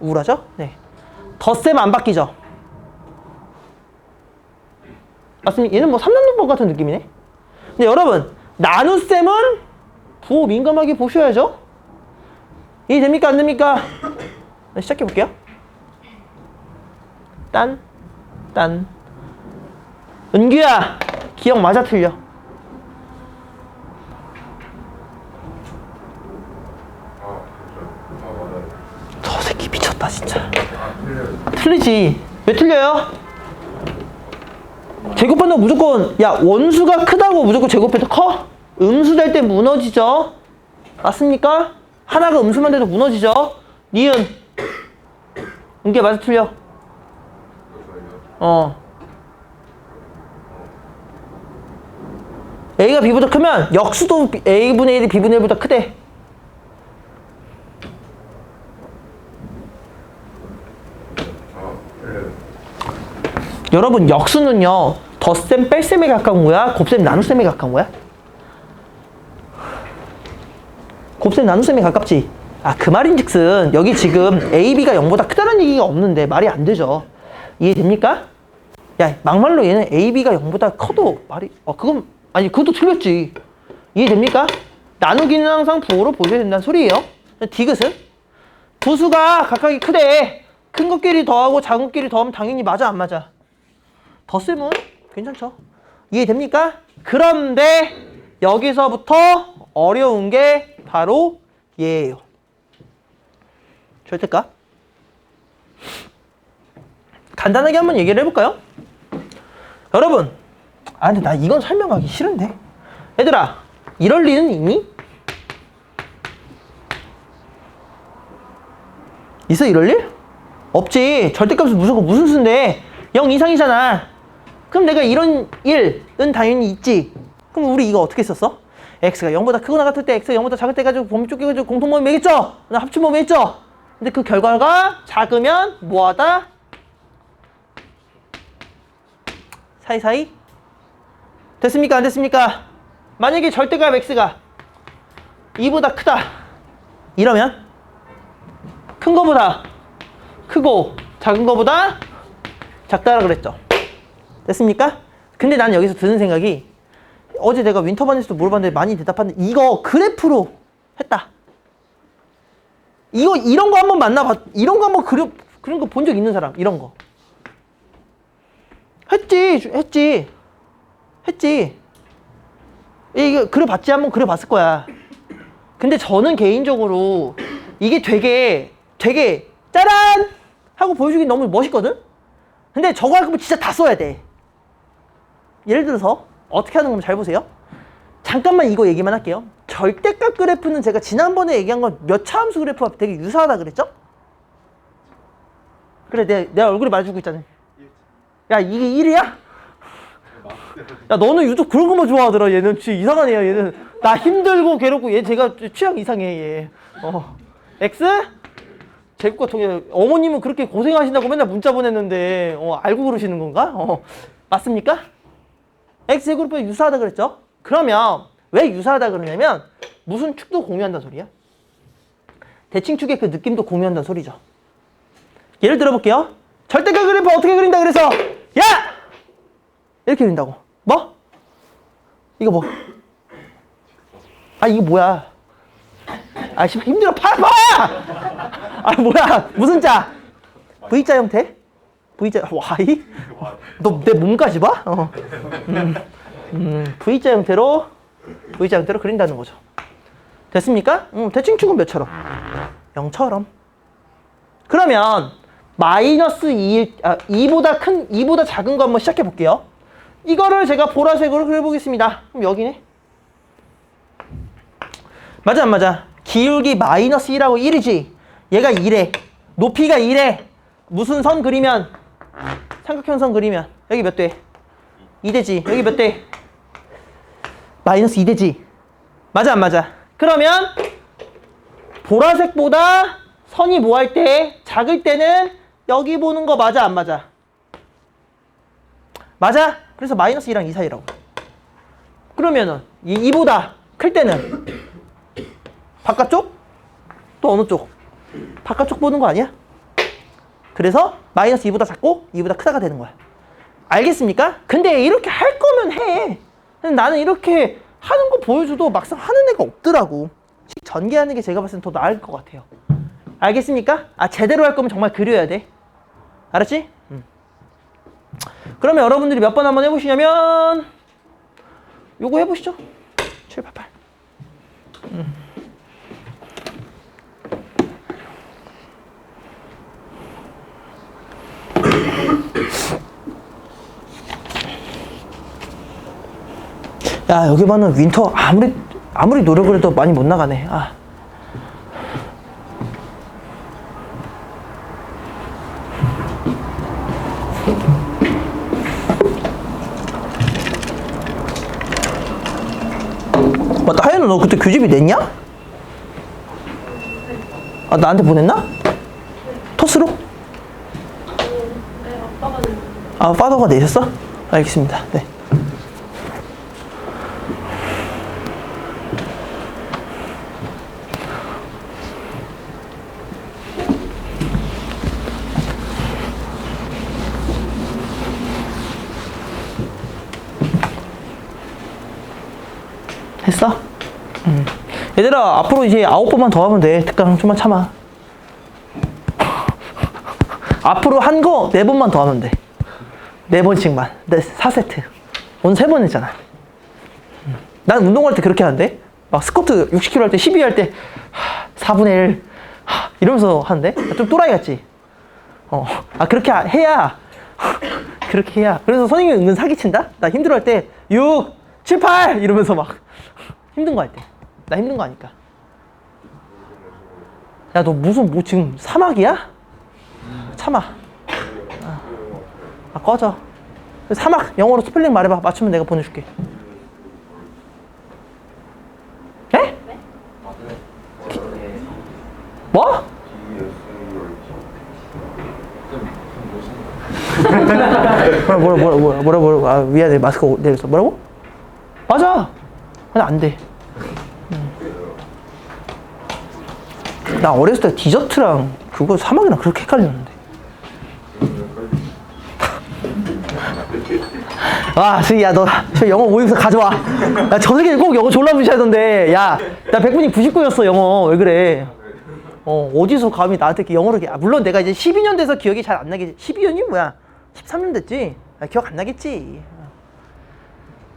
우울하죠? 네. 덧셈 안 바뀌죠? 맞습니까? 얘는 뭐 3단원법 같은 느낌이네. 근데 여러분, 나눗셈은 부호 민감하게 보셔야죠? 이해됩니까? 안 됩니까? 네, 시작해 볼게요. 딴, 딴. 은규야, 기억 맞아 틀려? 저 새끼 미쳤다 진짜. 틀리지. 왜 틀려요? 제곱한다고 무조건 야 원수가 크다고 무조건 제곱해도 커? 음수 될 때 무너지죠. 맞습니까? 하나가 음수만 돼도 무너지죠. 니은 은규 맞아 틀려. 어. A가 B보다 크면 역수도 A분의 1이 B분의 1보다 크대. 여러분 역수는요 덧셈 뺄셈에 가까운 거야? 곱셈 나눗셈에 가까운 거야? 곱셈 나눗셈에 가깝지? 아 그 말인즉슨 여기 지금 a, b가 0보다 크다는 얘기가 없는데 말이 안 되죠. 이해됩니까? 야 막말로 얘는 a, b가 0보다 커도 말이 어 그건 아니 그것도 틀렸지. 이해됩니까? 나누기는 항상 부호로 보셔야 된다는 소리예요. 디귿은? 두 수가 각각이 크대. 큰 것끼리 더하고 작은 것끼리 더하면 당연히 맞아 안 맞아 덧셈은 괜찮죠. 이해됩니까? 그런데 여기서부터 어려운 게 바로 얘예요. 절대값. 간단하게 한번 얘기를 해볼까요? 여러분, 아 근데 나 이건 설명하기 싫은데. 얘들아, 이럴 리는 있니? 있어 이럴 일? 없지. 절대값은 무조건 무슨 수인데 0 이상이잖아. 그럼 내가 이런 1은 당연히 있지. 그럼 우리 이거 어떻게 썼어? x가 0보다 크거나 같을 때 x가 0보다 작을 때 가지고 범위 쫓겨가지고 공통범위 매겠죠? 나 합친 범위 했죠? 근데 그 결과가 작으면 뭐하다? 사이사이? 됐습니까? 안 됐습니까? 만약에 절대값 x가 2보다 크다. 이러면 큰 거보다 크고 작은 거보다 작다라 그랬죠. 됐습니까? 근데 난 여기서 드는 생각이 어제 내가 윈터반에서도 물어봤는데 많이 대답하는데 이거 그래프로 했다. 이거 이런 거 한번 만나봤 이런 거 한번 그려 그런 거 본 적 있는 사람 이런 거 했지 했지 했지 이게 그려봤지 한번 그려봤을 거야. 근데 저는 개인적으로 이게 되게 되게 짜란 하고 보여주기 너무 멋있거든. 근데 저거 할 거면 진짜 다 써야 돼. 예를 들어서 어떻게 하는 건지 잘 보세요. 잠깐만 이거 얘기만 할게요. 절대값 그래프는 제가 지난번에 얘기한 건 몇 차함수 그래프와 되게 유사하다 그랬죠? 그래 내, 내 얼굴이 말해주고 있잖아. 야 이게 1이야? 야 너는 유독 그런 것만 좋아하더라 얘는 진짜 이상하네요 얘는 나 힘들고 괴롭고 얘 제가 취향 이상해 얘 어. X? 제국과 통일 어머님은 그렇게 고생하신다고 맨날 문자 보냈는데 어, 알고 그러시는 건가? 어, 맞습니까? X 제그룹과 유사하다 그랬죠? 그러면 왜 유사하다 그러냐면 무슨 축도 공유한다는 소리야? 대칭축의 그 느낌도 공유한다는 소리죠. 예를 들어볼게요. 절대값 그래프 어떻게 그린다 그래서 야! 이렇게 그린다고. 뭐? 이거 뭐? 아 이거 뭐야? 아 힘들어 팔아! 아 뭐야 무슨 자? V자 형태? V자 Y? 너 내 몸까지 봐? 어. 음, 음, V자 형태로 V자 형태로 그린다는 거죠. 됐습니까? 음, 대칭축은 몇처럼? 0처럼. 그러면 마이너스 2, 아, 2보다 큰 2보다 작은 거 한번 시작해 볼게요. 이거를 제가 보라색으로 그려보겠습니다. 그럼 여기네. 맞아 안 맞아? 기울기 마이너스 1하고 1이지. 얘가 2래. 높이가 2래. 무슨 선 그리면 삼각형 선 그리면 여기 몇 대? 2대지. 여기 몇 대? 마이너스 2대지. 맞아 안 맞아? 그러면 보라색보다 선이 뭐 할 때? 작을 때는 여기 보는 거 맞아 안 맞아? 맞아? 그래서 마이너스 2랑 2 사이라고. 그러면은 이 2보다 클 때는 바깥쪽? 또 어느 쪽? 바깥쪽 보는 거 아니야? 그래서 마이너스 2보다 작고 2보다 크다가 되는 거야. 알겠습니까? 근데 이렇게 할 거면 해. 근데 나는 이렇게 하는 거 보여줘도 막상 하는 애가 없더라고. 전개하는 게 제가 봤을 땐 더 나을 것 같아요. 알겠습니까? 아 제대로 할 거면 정말 그려야 돼. 알았지? 음. 그러면 여러분들이 몇 번 한번 해보시냐면 요거 해보시죠. 788. 야 여기 봐는 윈터 아무리 아무리 노력을 해도 많이 못 나가네. 아. 맞다 하연아 너 그때 교집이 냈냐? 아 나한테 보냈나? 토스로? 아 파더가 내셨어? 알겠습니다. 네. 했어? 음. 얘들아 앞으로 이제 아홉 번만 더 하면 돼. 특강 좀만 참아. 앞으로 한 거 네 번만 더 하면 돼네 번씩만. 네 4세트. 오늘 세 번 했잖아. 음. 난 운동할 때 그렇게 하는데? 막 스쿼트 60kg 할 때 12 할 때 4분의 1 하, 이러면서 하는데? 좀 또라이 같지? 어, 아 그렇게 해야. 그렇게 해야. 그래서 선생님이 은근 사기친다? 나 힘들어 할 때 6, 7, 8 이러면서 막 힘든 거 할 때. 나 힘든 거 아니까. 야 너 무슨 뭐 지금 사막이야? 참아. 아, 아 꺼져. 사막 영어로 스펠링 말해봐. 맞추면 내가 보내줄게. 에? 기- 뭐? 뭐라 뭐라 뭐라 뭐라 뭐라 아 미안해. 마스크 내렸어 뭐라고? 맞아. 근데 안 돼 나 어렸을 때 디저트랑 그거 사막이랑 그렇게 헷갈렸는데 와, 저기, 야, 너, 저 영어 모의고사 가져와. 야, 저 새끼 꼭 영어 졸라 무시하던데. 야, 나 100분이 99였어, 영어. 왜 그래? 어, 어디서 감히 나한테 이렇게- 아, 물론 내가 이제 12년 돼서 기억이 잘 안 나겠지. 12년이 뭐야? 13년 됐지? 아, 기억 안 나겠지.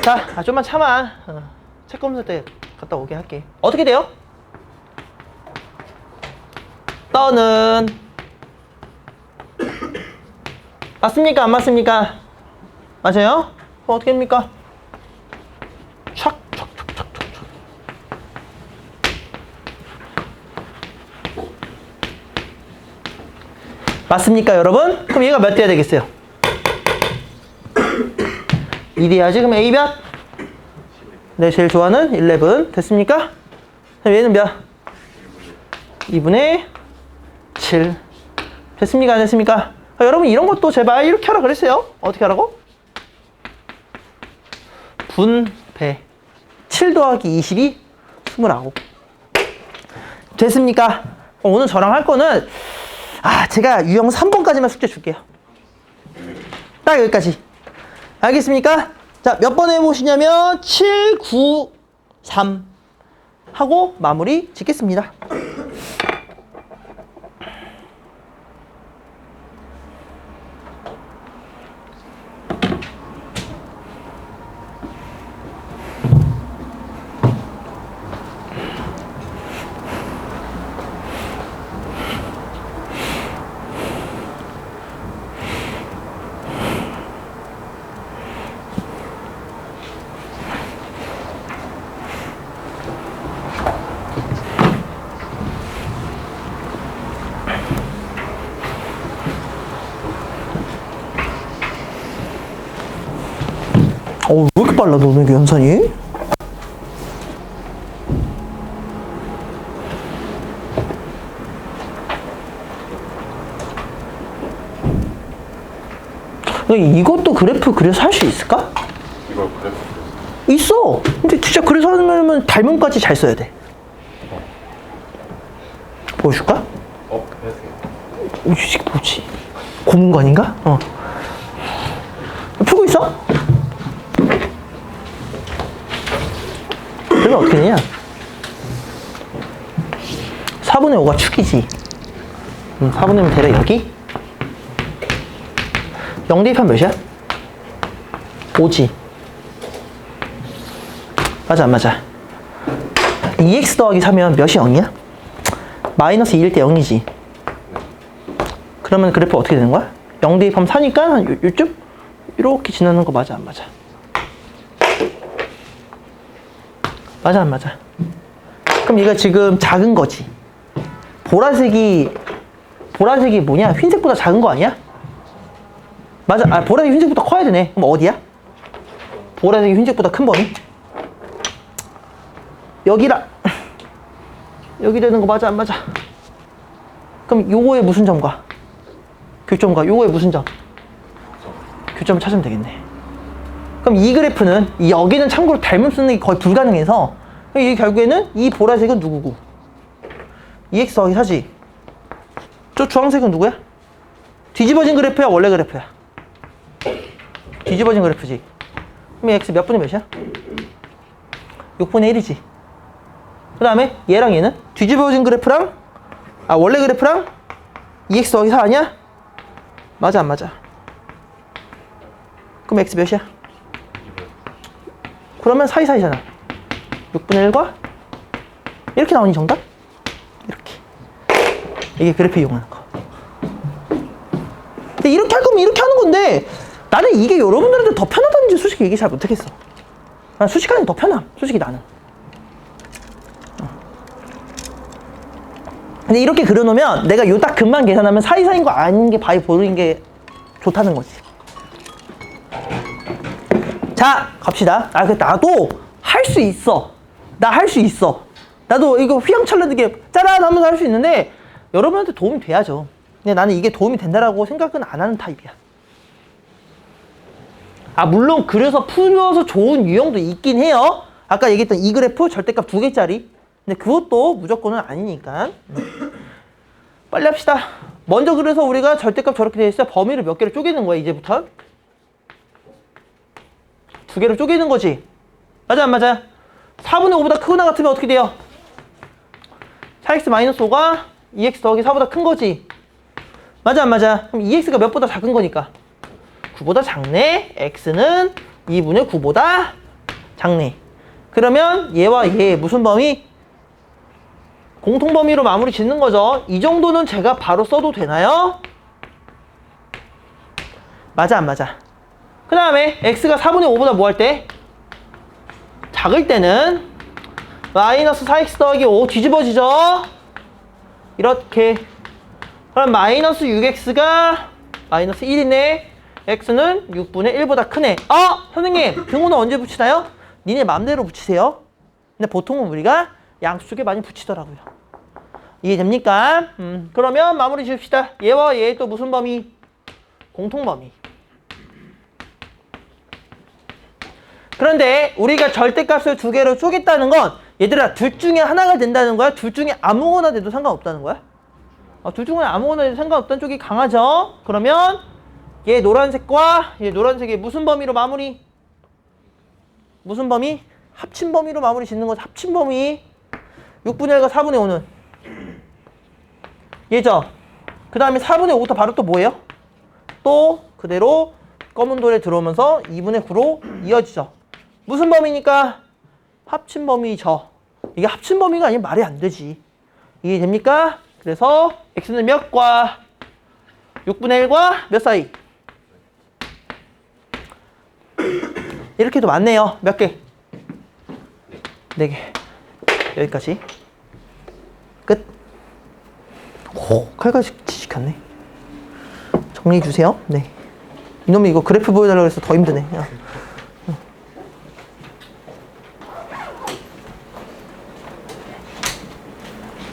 자, 아, 좀만 참아. 어, 책 검사 때 갔다 오게 할게. 어떻게 돼요? 떠는 맞습니까? 안 맞습니까? 맞아요? 그럼 어떻게 합니까? 촥, 촥, 촥, 촥, 촥, 촥. 맞습니까, 여러분? 그럼 얘가 몇 돼야 되겠어요? 2 돼야지. 그럼 A 몇? 내 제일 좋아하는 11. 됐습니까? 얘는 몇? 2분의 7. 됐습니까? 안 됐습니까? 아, 여러분 이런 것도 제발 이렇게 하라 그랬어요. 어떻게 하라고? 분배. 7 더하기 22, 29. 됐습니까? 어, 오늘 저랑 할 거는 아 제가 유형 3번까지만 숙제 줄게요. 딱 여기까지. 알겠습니까? 자, 몇 번 해보시냐면 7, 9, 3 하고 마무리 짓겠습니다. 어, 왜 이렇게 빨라, 너네 그 연산이? 이것도 그래프 그려서 할 수 있을까? 이걸 그래서 있어. 근데 진짜 그래서 하려면 닮음까지 잘 써야 돼. 보여줄까? 업 해주세요. 이 뭐지? 고문관인가? 어. 풀고 있어? 그러면 어떻게 되냐? 4분의 5가 축이지. 음, 4분의 5 대략 여기? 0 대입하면 몇이야? 5지. 맞아, 안 맞아? 2x 더하기 3이면 몇이 0이야? 마이너스 2일 때 0이지. 그러면 그래프 어떻게 되는 거야? 0 대입하면 4니까 한 요, 요쯤? 이렇게 지나는 거 맞아, 안 맞아? 맞아, 안 맞아? 그럼 얘가 지금 작은 거지. 보라색이, 보라색이 뭐냐? 흰색보다 작은 거 아니야? 맞아. 아, 보라색이 흰색보다 커야 되네. 그럼 어디야? 보라색이 흰색보다 큰 범위? 여기라. 여기 되는 거 맞아, 안 맞아? 그럼 요거의 무슨 점과? 교점과 요거의 무슨 점? 교점을 찾으면 되겠네. 그럼 이 그래프는 이 여기는 참고로 닮음 쓰는 게 거의 불가능해서 이 결국에는 이 보라색은 누구고? 2x 더하기 4지. 저 주황색은 누구야? 뒤집어진 그래프야, 원래 그래프야? 뒤집어진 그래프지. 그럼 x 몇 분의 몇이야? 6분의 1이지. 그 다음에 얘랑 얘는 뒤집어진 그래프랑 아 원래 그래프랑 2x 더하기 4 아니야? 맞아 안 맞아? 그럼 x 몇이야? 그러면 사이사이잖아. 6분의 1과 이렇게 나오니 정답? 이렇게. 이게 그래프 이용하는 거. 근데 이렇게 할 거면 이렇게 하는 건데 나는 이게 여러분들한테 더 편하다는지 솔직히 얘기 잘 못하겠어. 난 수식하는 게 더 편함 솔직히 나는. 근데 이렇게 그려놓으면 내가 요 딱 금만 계산하면 사이사이인 거 아닌 게 바위 보이는 게 좋다는 거지. 자, 갑시다. 아, 그 나도 할 수 있어. 나 할 수 있어. 나도 이거 휘황찬란하게 짜란 하면서 할 수 있는데 여러분한테 도움이 돼야죠. 근데 나는 이게 도움이 된다라고 생각은 안 하는 타입이야. 아, 물론 그려서 풀어서 좋은 유형도 있긴 해요. 아까 얘기했던 이 그래프 절대값 두 개짜리. 근데 그것도 무조건은 아니니까. 빨리 합시다. 먼저 그래서 우리가 절대값 저렇게 돼 있어요. 범위를 몇 개를 쪼개는 거야, 이제부터. 두 개를 쪼개는 거지. 맞아, 안 맞아? 4분의 5보다 크거나 같으면 어떻게 돼요? 4x-5가 2x 더하기 4보다 큰 거지. 맞아, 안 맞아? 그럼 2x가 몇보다 작은 거니까. 9보다 작네. x는 2분의 9보다 작네. 그러면 얘와 얘 무슨 범위? 공통 범위로 마무리 짓는 거죠. 이 정도는 제가 바로 써도 되나요? 맞아, 안 맞아? 그 다음에 x가 4분의 5보다 뭐 할 때? 작을 때는 마이너스 4x 더하기 5 뒤집어지죠? 이렇게. 그럼 마이너스 6x가 마이너스 1이네. x는 6분의 1보다 크네. 아! 선생님, 등호는 언제 붙이나요? 니네 맘대로 붙이세요. 근데 보통은 우리가 양쪽에 많이 붙이더라고요. 이해됩니까? 음, 그러면 마무리 지읍시다. 얘와 얘또 무슨 범위? 공통 범위. 그런데 우리가 절대값을 두 개로 쪼갰다는 건 얘들아 둘 중에 하나가 된다는 거야? 둘 중에 아무거나 돼도 상관없다는 거야? 어, 둘 중에 아무거나 돼도 상관없다는 쪽이 강하죠? 그러면 얘 노란색과 얘 노란색이 무슨 범위로 마무리? 무슨 범위? 합친 범위로 마무리 짓는 거지. 합친 범위. 6분의 1과 4분의 5는 얘죠. 그 다음에 4분의 5부터 바로 또 뭐예요? 또 그대로 검은 돌에 들어오면서 2분의 9로 이어지죠. 무슨 범위니까? 합친 범위죠. 이게 합친 범위가 아니면 말이 안 되지. 이해됩니까? 그래서 x는 몇과 6분의 1과 몇 사이? 이렇게 도 많네요. 몇 개? 네 개. 여기까지. 끝. 오, 칼까지 지식했네. 정리해 주세요. 네. 이놈이 이거 그래프 보여달라고 해서 더 힘드네. 야.